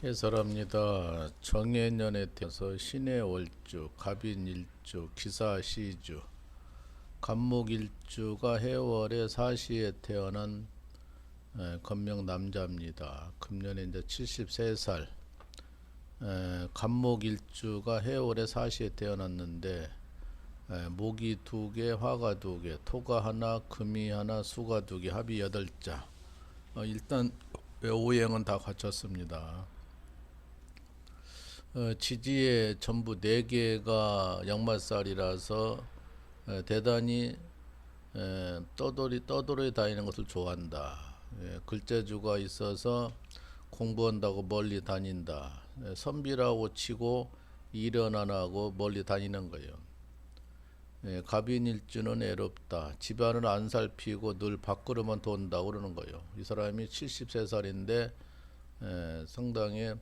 해설합니다. 정해년에 태어서 신의 월주, 갑인 일주, 기사 시주, 간목 일주가 해월에 사시에 태어난 에, 건명 남자입니다. 금년에 이제 73살. 에, 간목 일주가 해월에 사시에 태어났는데 에, 목이 두 개, 화가 두 개, 토가 하나, 금이 하나, 수가 두 개, 합이 여덟 자. 어, 일단 오행은 다 갖췄습니다. 어, 지지에 전부 네 개가 양말살이라서 에, 대단히 에, 떠돌이 떠돌이 다니는 것을 좋아한다. 예, 글재주가 있어서 공부한다고 멀리 다닌다. 예, 선비라고 치고 일은 안 하고 멀리 다니는 거예요. 예, 갑인일주는 애롭다. 집안을 안 살피고 늘 밖으로만 돈다 그러는 거예요. 이 사람이 73살인데 에, 상당히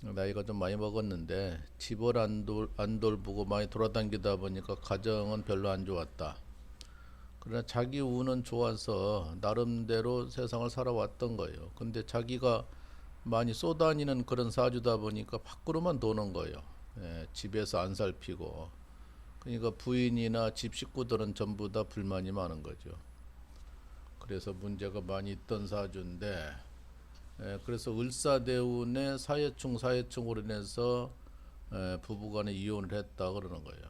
나이가 좀 많이 먹었는데 집을 안, 돌, 안 돌보고 많이 돌아다니다 보니까 가정은 별로 안 좋았다. 그러나 자기 운은 좋아서 나름대로 세상을 살아왔던 거예요. 근데 자기가 많이 쏘다니는 그런 사주다 보니까 밖으로만 도는 거예요. 예, 집에서 안 살피고. 그러니까 부인이나 집 식구들은 전부 다 불만이 많은 거죠. 그래서 문제가 많이 있던 사주인데, 예, 그래서 을사대운의 사회충 사회충으로 인해서 예, 부부간에 이혼을 했다 그러는 거예요.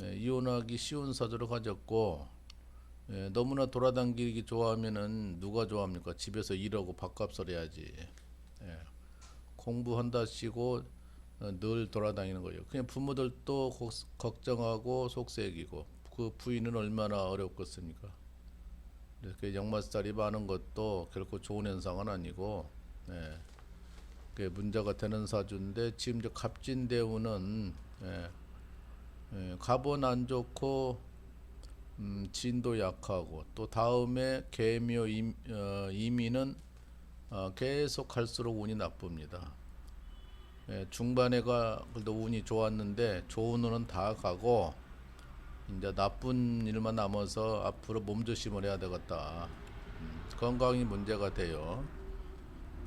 예, 이혼하기 쉬운 사주를 가졌고 예, 너무나 돌아다니기 좋아하면은 누가 좋아합니까? 집에서 일하고 밥값을 해야지. 예, 공부한다 치고 어, 늘 돌아다니는 거예요. 그냥 부모들도 고- 걱정하고 속색이고 그 부인은 얼마나 어렵겠습니까? 이렇게 역마살이 많은 것도 결코 좋은 현상은 아니고 예, 그게 문제가 되는 사주인데 지금 이제 갑진 대우는 예, 예, 갑은 안 좋고 음, 진도 약하고 또 다음에 개묘 임, 어, 이민은 어, 계속 갈수록 운이 나쁩니다. 예, 중반에가 그래도 운이 좋았는데 좋은 운은 다 가고 이제 나쁜 일만 남아서 앞으로 몸조심을 해야 되겠다. 음, 건강이 문제가 돼요.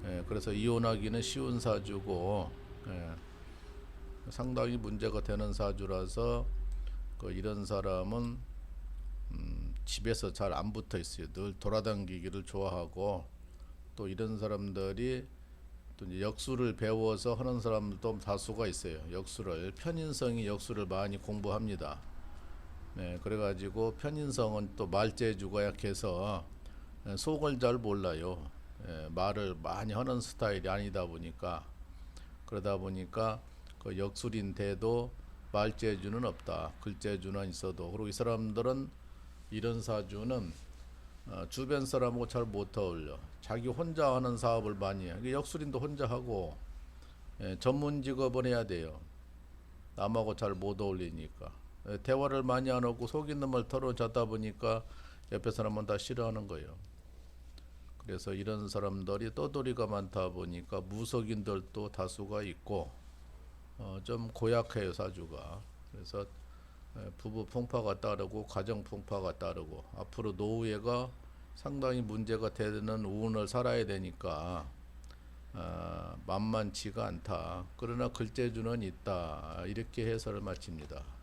예, 그래서 이혼하기는 쉬운 사주고 예, 상당히 문제가 되는 사주라서 그 이런 사람은 음, 집에서 잘 안 붙어 있어요. 늘 돌아다니기를 좋아하고 또 이런 사람들이 또 역수를 배워서 하는 사람들도 다수가 있어요. 역수를 편인성이 역수를 많이 공부합니다. 네, 그래가지고 편인성은 또 말재주가 약해서 예, 속을 잘 몰라요. 예, 말을 많이 하는 스타일이 아니다 보니까 그러다 보니까 그 역술인데도 말재주는 없다. 글재주는 있어도 그리고 이 사람들은 이런 사주는 어, 주변 사람하고 잘 못 어울려. 자기 혼자 하는 사업을 많이 해. 역술인도 혼자 하고 예, 전문 직업은 해야 돼요. 남하고 잘 못 어울리니까 예, 대화를 많이 안 하고 속이는 말 털어잡다 보니까 옆에 사람은 다 싫어하는 거예요. 그래서 이런 사람들이 떠돌이가 많다 보니까 무속인들도 다수가 있고 어, 좀 고약해요 사주가. 그래서 에, 부부 풍파가 따르고 가정 풍파가 따르고 앞으로 노후에가 상당히 문제가 되는 운을 살아야 되니까 아, 만만치가 않다. 그러나 글재주는 있다. 이렇게 해설을 마칩니다.